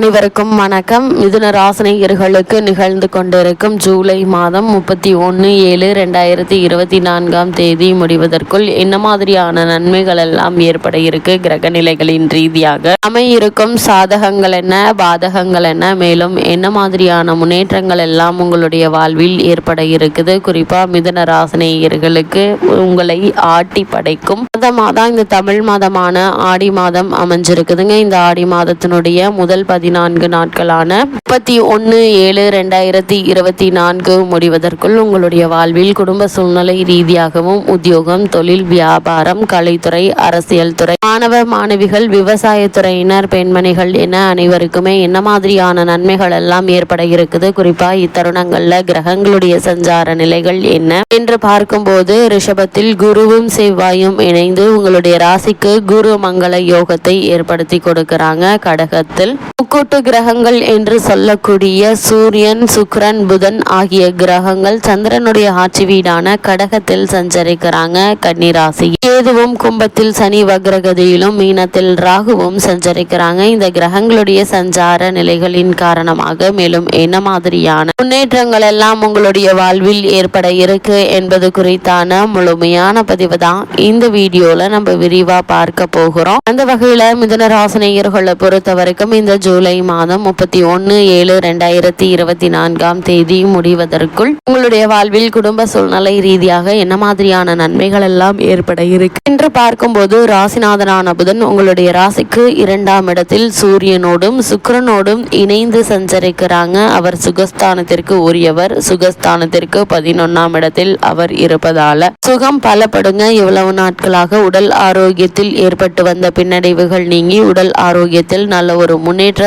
அனைவருக்கும் வணக்கம். மிதுன ராசினியர்களுக்கு நிகழ்ந்து கொண்டிருக்கும் ஜூலை மாதம் முப்பத்தி ஒன்று ஏழு ரெண்டாயிரத்தி இருபத்தி நான்காம் தேதி முடிவதற்குள் என்ன மாதிரியான நன்மைகள் எல்லாம் ஏற்பட இருக்கு? கிரக நிலைகளின் ரீதியாக அமையிருக்கும் சாதகங்கள் என்ன? பாதகங்கள் என்ன? மேலும் என்ன மாதிரியான முன்னேற்றங்கள் எல்லாம் உங்களுடைய வாழ்வில் ஏற்பட இருக்குது? குறிப்பா மிதுன ராசினியர்களுக்கு உங்களை ஆட்டி படைக்கும் மாதமாக தான் இந்த தமிழ் மாதமான ஆடி மாதம் அமைஞ்சிருக்குதுங்க. இந்த ஆடி மாதத்தினுடைய முதல் பதினான்கு நாட்களான முப்பத்தி ஒன்று ஏழு ரெண்டாயிரத்தி இருபத்தி நான்கு முடிவதற்குள் உங்களுடைய வாழ்வில் குடும்ப சூழ்நிலை ரீதியாகவும் உத்தியோகம் தொழில் வியாபாரம் கலைத்துறை அரசியல் துறை மாணவ மாணவிகள் விவசாயத்துறையினர் பெண்மணிகள் என அனைவருக்குமே என்ன மாதிரியான நன்மைகள் எல்லாம் ஏற்பட இருக்குது? குறிப்பா இத்தருணங்கள்ல கிரகங்களுடைய சஞ்சார நிலைகள் என்ன? என்று பார்க்கும்போது ரிஷபத்தில் குருவும் செவ்வாயும் இணைந்து உங்களுடைய ராசிக்கு குரு மங்கள யோகத்தை ஏற்படுத்தி கொடுக்கிறாங்க. கடகத்தில் முக்கு முக்கூட்டு கிரகங்கள் என்று சொல்லக்கூடிய சூரியன் சுக்கிரன் புதன் ஆகிய கிரகங்கள் சந்திரனுடைய ஆட்சி வீடான கடகத்தில் சஞ்சரிக்கிறாங்க கன்னிராசி. கேதுவும் கும்பத்தில் சனி வக்ரகதியிலும் மீனத்தில் ராகுவும் சஞ்சரிக்கிறாங்க. இந்த கிரகங்களுடைய சஞ்சார நிலைகளின் காரணமாக மேலும் என்ன மாதிரியான முன்னேற்றங்கள் எல்லாம் உங்களுடைய வாழ்வில் ஏற்பட இருக்கு என்பது குறித்தான முழுமையான பதிவு தான் இந்த வீடியோல நம்ம விரிவா பார்க்க போகிறோம். அந்த வகையில மிதன ராசினியர்களை பொறுத்த வரைக்கும் இந்த ஜூலை மாதம் முப்பத்தி ஒன்று ஏழு ரெண்டாயிரத்தி இருபத்தி நான்காம் தேதி முடிவதற்குள் உங்களுடைய வாழ்வில் குடும்ப சூழ்நிலை ரீதியாக என்ன மாதிரியான நன்மைகள் எல்லாம் ஏற்பட இருக்கு? என்று பார்க்கும்போது ராசிநாதனான புதன் உங்களுடைய ராசிக்கு இரண்டாம் இடத்தில் சூரியனோடும் சுக்கிரனோடும் இணைந்து சஞ்சரிக்கிறாங்க. அவர் சுகஸ்தானத்திற்கு உரியவர். சுகஸ்தானத்திற்கு பதினொன்னாம் இடத்தில் அவர் இருப்பதால சுகம் பலப்படுங்க. இவ்வளவு நாட்களாக உடல் ஆரோக்கியத்தில் ஏற்பட்டு வந்த பின்னடைவுகள் நீங்கி உடல் ஆரோக்கியத்தில் நல்ல ஒரு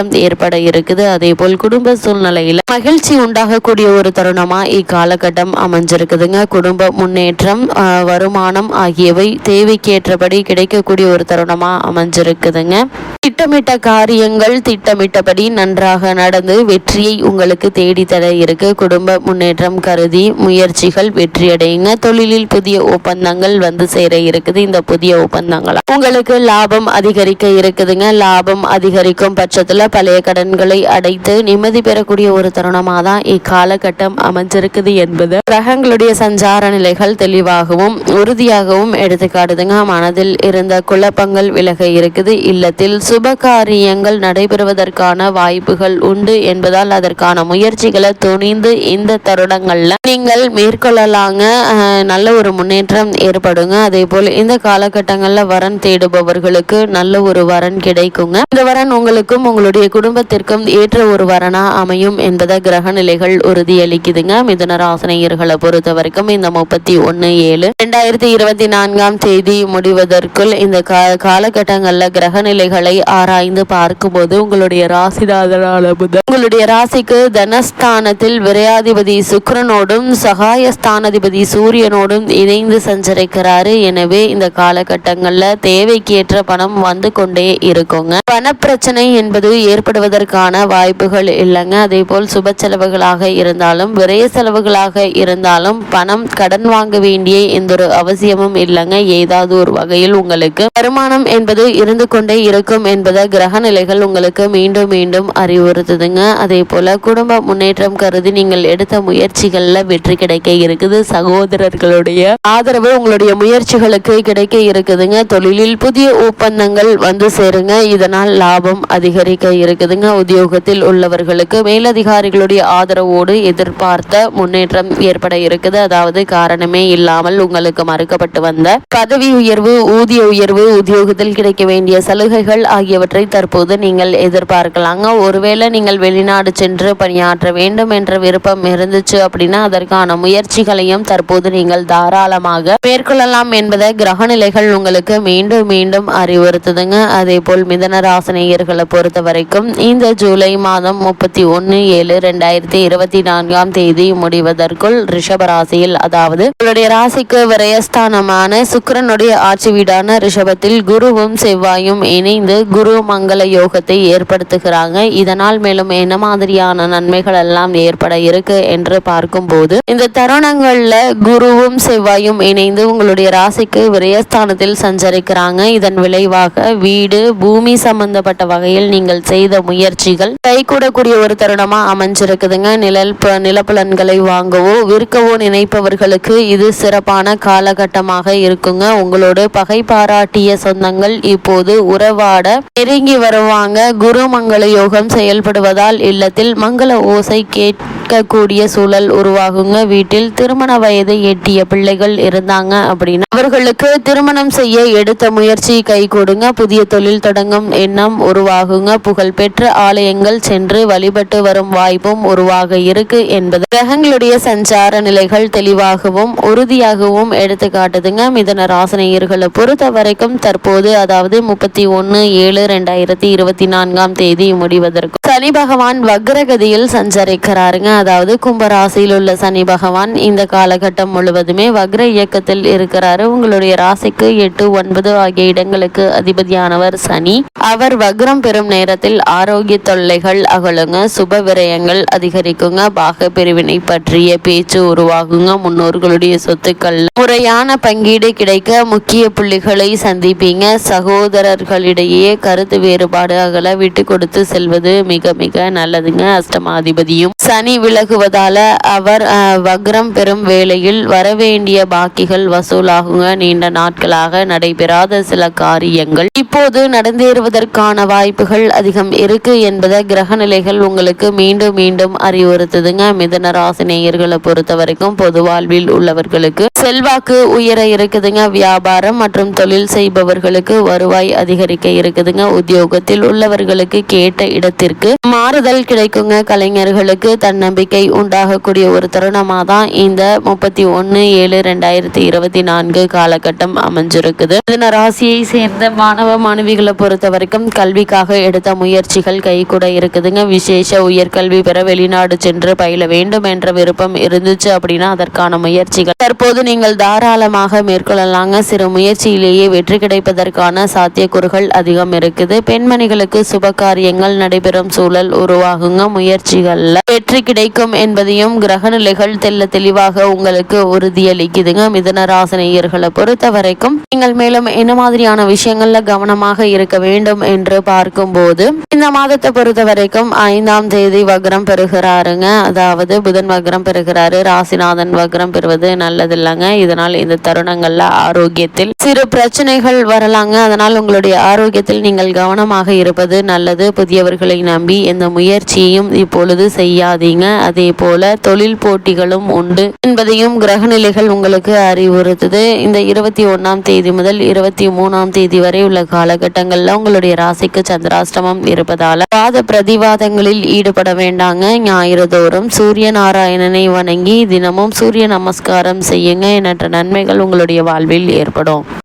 முன்னேற்றம் ஏற்பட இருக்குது. அதே போல் குடும்ப சூழ்நிலையில மகிழ்ச்சி உண்டாகக்கூடிய ஒரு தருணமா இக்காலகட்டம் அமைஞ்சிருக்குதுங்க. குடும்ப முன்னேற்றம் ஆஹ், வருமானம் ஆகியவை தேவைக்கேற்றபடி கிடைக்கக்கூடிய ஒரு தருணமா அமைஞ்சிருக்குதுங்க. திட்டமிட்ட காரியங்கள் திட்டமிட்டபடி நன்றாக நடந்து வெற்றியை உங்களுக்கு தேடித்தர இருக்கு. குடும்ப முன்னேற்றம் கருதி முயற்சிகள் வெற்றியடையுங்க. தொழிலில் புதிய ஒப்பந்தங்கள் வந்து சேர இருக்குது. இந்த புதிய ஒப்பந்தங்கள் உங்களுக்கு லாபம் அதிகரிக்க இருக்குதுங்க. லாபம் அதிகரிக்கும் பட்சத்துல பழைய கடன்களை அடைத்து நிம்மதி பெறக்கூடிய ஒரு தருணமாக தான் இக்காலகட்டம் அமைஞ்சிருக்குது என்பது. கிரகங்களுடைய சஞ்சார நிலைகள் தெளிவாகவும் உறுதியாகவும் எடுத்துக்காட்டுதுங்க மனதில் இருந்த குழப்பங்கள் விலக இருக்குது. இல்லத்தில் சுப காரியங்கள் நடைபெறுவதற்கான வாய்ப்புகள் உண்டு என்பதால் அதற்கான முயற்சிகளை துணிந்து இந்த தருணங்கள்ல நீங்கள் மேற்கொள்ளலாங்க. அஹ், நல்ல ஒரு முன்னேற்றம் ஏற்படுங்க. அதே போல் இந்த காலகட்டங்கள்ல வரன் தேடுபவர்களுக்கு நல்ல ஒரு வரன் கிடைக்குங்க. இந்த வரன் உங்களுக்கும் உங்களுடைய குடும்பத்திற்கும் ஏற்ற ஒரு வரனா அமையும் என்பதை கிரக நிலைகள் உறுதியளிக்குதுங்க. மிதுன ராசினியர்களை பொறுத்த வரைக்கும் இந்த முப்பத்தி ஒன்னு ஏழு. ரெண்டாயிரத்தி இருபத்தி நான்காம் தேதி முடிவதற்குள் இந்த கா காலகட்டங்கள்ல கிரக நிலைகளை ஆராய்ந்து பார்க்கும்போது உங்களுடைய ராசிநாதனான புதன் உங்களுடைய ராசிக்கு தனஸ்தானத்தில் விரையாதிபதி சுக்கரனோடும் சகாயஸ்தானாதிபதி சூரியனோடும் இணைந்து சஞ்சரிக்கிறாரு. எனவே இந்த காலகட்டங்கள்ல தேவைக்கேற்ற பணம் வந்து கொண்டே இருக்குங்க. பணப்பிரச்சனை என்பது ஏற்படுவதற்கான வாய்ப்புகள் இல்லைங்க. அதே போல் சுப செலவுகளாக இருந்தாலும் விரைய செலவுகளாக இருந்தாலும் பணம் கடன் வாங்க வேண்டிய எந்த ஒரு அவசியமும் இல்லைங்க. ஏதாவது ஒரு வகையில் உங்களுக்கு வருமானம் என்பது இருந்து கொண்டே இருக்கும் என்பதை கிரக நிலைகள் உங்களுக்கு மீண்டும் மீண்டும் அறிவுறுத்துதுங்க. அதே போல குடும்ப முன்னேற்றம் கருதி நீங்கள் எடுத்த முயற்சிகள்ல வெற்றி கிடைக்க இருக்குது. சகோதரர்களுடைய ஆதரவு உங்களுடைய முயற்சிகளுக்கு கிடைக்க இருக்குதுங்க. தொழிலில் புதிய ஒப்பந்தங்கள் வந்து சேருங்க. இதனால் லாபம் அதிகரிக்க இருக்குதுங்க. உத்தியோகத்தில் உள்ளவர்களுக்கு மேலதிகாரிகளுடைய ஆதரவோடு எதிர்பார்த்த முன்னேற்றம் ஏற்பட இருக்குது. அதாவது காரணமே இல்லாமல் உங்களுக்கு மறுக்கப்பட்டு வந்த பதவி உயர்வு ஊதிய உயர்வு உத்தியோகத்தில் கிடைக்க வேண்டிய சலுகைகள் ஆகியவற்றை தற்போது நீங்கள் எதிர்பார்க்கலாங்க. ஒருவேளை நீங்கள் வெளிநாடு சென்று பணியாற்ற வேண்டும் என்ற விருப்பம் இருந்துச்சு அப்படின்னா அதற்கான முயற்சிகளையும் தற்போது நீங்கள் தாராளமாக மேற்கொள்ளலாம் என்பதை கிரகநிலைகள் உங்களுக்கு மீண்டும் மீண்டும் அறிவுறுத்துதுங்க. அதே போல் மிதன ராசனேயர்களை பொறுத்த வரைக்கும் இந்த ஜூலை மாதம் முப்பத்தி ஒன்று ஏழு ரெண்டாயிரத்தி இருபத்தி நான்காம் தேதி முடிவதற்குள் ரிஷப ராசியில் அதாவது உங்களுடைய ராசிக்கு விரயஸ்தானமான சுக்கரனுடைய ஆட்சி வீடான ரிஷபத்தில் குருவும் செவ்வாயும் இணைந்து குரு மங்கள யோகத்தை ஏற்படுத்துகிறாங்க. இதனால் மேலும் என்ன மாதிரியான நன்மைகள் எல்லாம் ஏற்பட இருக்கு என்று பார்க்கும்போது இந்த தருணங்கள்ல குருவும் செவ்வாயும் இணைந்து உங்களுடைய ராசிக்கு விரயஸ்தானத்தில் சஞ்சரிக்கிறாங்க. இதன் விளைவாக வீடு பூமி சம்பந்தப்பட்ட வகையில் நீங்கள் செய்ய செய்த முயற்சிகள். கைகூடக்கூடிய ஒரு தருணமா அமைஞ்சிருக்குதுங்க. நிழல் நிலப்பலன்களை வாங்கவோ விற்கவோ நினைப்பவர்களுக்கு இது சிறப்பான காலகட்டமாக இருக்குங்க. உங்களோட பகை பாராட்டிய சொந்தங்கள் இப்போது உறவாட நெருங்கி வருவாங்க. குருமங்கள யோகம் செயல்படுவதால் இல்லத்தில் மங்கள ஓசை கேட்கக்கூடிய சூழல் உருவாகுங்க. வீட்டில் திருமண வயதை எட்டிய பிள்ளைகள் இருந்தாங்க அப்படின்னா அவர்களுக்கு திருமணம் செய்ய எடுத்த முயற்சி கை கொடுங்க புதிய தொழில் தொடங்கும் எண்ணம் உருவாகுங்க. புகழ் புகழ்பெற்ற ஆலயங்கள் சென்று வழிபட்டு வரும் வாய்ப்பும் உருவாக இருக்கு என்பது. கிரகங்களுடைய சஞ்சார நிலைகள் தெளிவாகவும் உறுதியாகவும் எடுத்து காட்டுதுங்க. மிதன ராசனையர்களை பொறுத்த வரைக்கும் தற்போது அதாவது முப்பத்தி ஒன்று ஏழு ரெண்டாயிரத்தி இருபத்தி நான்காம் தேதி முடிவதற்கு. சனி பகவான் வக்ரகதியில் சஞ்சரிக்கிறாருங்க. அதாவது கும்பராசியில் உள்ள சனி பகவான் இந்த காலகட்டம் முழுவதுமே வக்ர இயக்கத்தில் இருக்கிறாரு. உங்களுடைய ராசிக்கு எட்டு ஒன்பது ஆகிய இடங்களுக்கு அதிபதியானவர் சனி. அவர் வக்ரம் பெறும் நேரத்தில் ஆரோக்கிய தொல்லைகள் அகலுங்க சுப விரயங்கள் அதிகரிக்குங்க பாக பிரிவினை பற்றிய பேச்சு உருவாகுங்க முன்னோர்களுடைய சொத்துக்கள். முறையான பங்கீடு கிடைக்க முக்கிய புள்ளிகளை சந்திப்பீங்க. சகோதரர்களிடையே கருத்து வேறுபாடு அகல விட்டு கொடுத்து செல்வது மிக மிக நல்லதுங்க அஷ்டமாதிபதியும். சனி விலகுவதால அவர் வக்ரம் பெறும் வேளையில் வரவேண்டிய பாக்கிகள் வசூலாகுங்க. நீண்ட நாட்களாக நடைபெறாத சில காரியங்கள். இப்போது நடந்தேறுவதற்கான வாய்ப்புகள் அதிகம் இருக்கு என்பதை கிரக நிலைகள் உங்களுக்கு மீண்டும் மீண்டும் அறிவுறுத்துதுங்க. மிதன ராசி நேயர்களை பொறுத்த வரைக்கும் பொது வாழ்வில் உள்ளவர்களுக்கு செல்வாக்கு உயர இருக்குதுங்க. வியாபாரம் மற்றும் தொழில் செய்பவர்களுக்கு வருவாய் அதிகரிக்க இருக்குதுங்க. உத்தியோகத்தில் உள்ளவர்களுக்கு கேட்ட இடத்திற்கு மாறுதல் கிடைக்குங்க. கலைஞர்களுக்கு தன்னம்பிக்கை உண்டாகக்கூடிய ஒரு தருணமா தான் இந்த முப்பத்தி ஒன்று ஏழு ரெண்டாயிரத்தி இருபத்தி நான்கு காலகட்டம் அமைஞ்சிருக்குது. மிதன ராசியை சேர்ந்த மாணவ மாணவிகளை பொறுத்த வரைக்கும் கல்விக்காக எடுத்த முயற்சி முயற்சிகள் கைகூட இருக்குதுங்க. விசேஷ உயர்கல்வி பெற வெளிநாடு சென்று பயில வேண்டும் என்ற விருப்பம் இருந்துச்சு அப்படின்னா அதற்கான முயற்சிகள். தற்போது நீங்கள் தாராளமாக மேற்கொள்ளலாங்க. சிறு முயற்சியிலேயே வெற்றி கிடைப்பதற்கான சாத்தியக்கூறுகள் அதிகம் இருக்குது. பெண்மணிகளுக்கு சுப காரியங்கள் நடைபெறும் சூழல் உருவாகுங்க. முயற்சிகள்ல வெற்றி கிடைக்கும் என்பதையும் கிரக நிலைகள் தெல்ல தெளிவாக உங்களுக்கு உறுதியளிக்குதுங்க. மிதன ராசினியர்களை பொறுத்த வரைக்கும் நீங்கள் மேலும் என்ன மாதிரியான விஷயங்கள்ல கவனமாக இருக்க வேண்டும் என்று பார்க்கும்போது இந்த மாதத்தை பொறுத்த வரைக்கும் ஐந்தாம் தேதி வக்ரம் பெறுகிறாருங்க. அதாவது புதன் வக்ரம் பெறுகிறாரு ராசிநாதன் வக்ரம் பெறுவது நல்லது இல்லைங்க இதனால் இந்த தருணங்கள்ல ஆரோக்கியத்தில் சிறு பிரச்சனைகள் வரலாங்க. அதனால் உங்களுடைய ஆரோக்கியத்தில் நீங்கள் கவனமாக இருப்பது நல்லது. புதியவர்களை நம்பி எந்த முயற்சியையும் இப்பொழுது செய்யாதீங்க. அதே போல தொழில் போட்டிகளும் உண்டு என்பதையும் கிரகநிலைகள் உங்களுக்கு அறிவுறுத்துது. இந்த இருபத்தி ஒன்னாம் தேதி முதல் இருபத்தி மூணாம் தேதி வரை உள்ள காலகட்டங்கள்ல உங்களுடைய ராசிக்கு சந்திராஷ்டமம் இருப்பதால வாத பிரதிவாதங்களில் ஈடுபட வேண்டாங்க. ஞாயிறு தோறும் சூரிய நாராயணனை வணங்கி தினமும் சூரிய நமஸ்காரம் செய்யுங்க. எண்ணற்ற நன்மைகள் உங்களுடைய வாழ்வில் ஏற்படும்.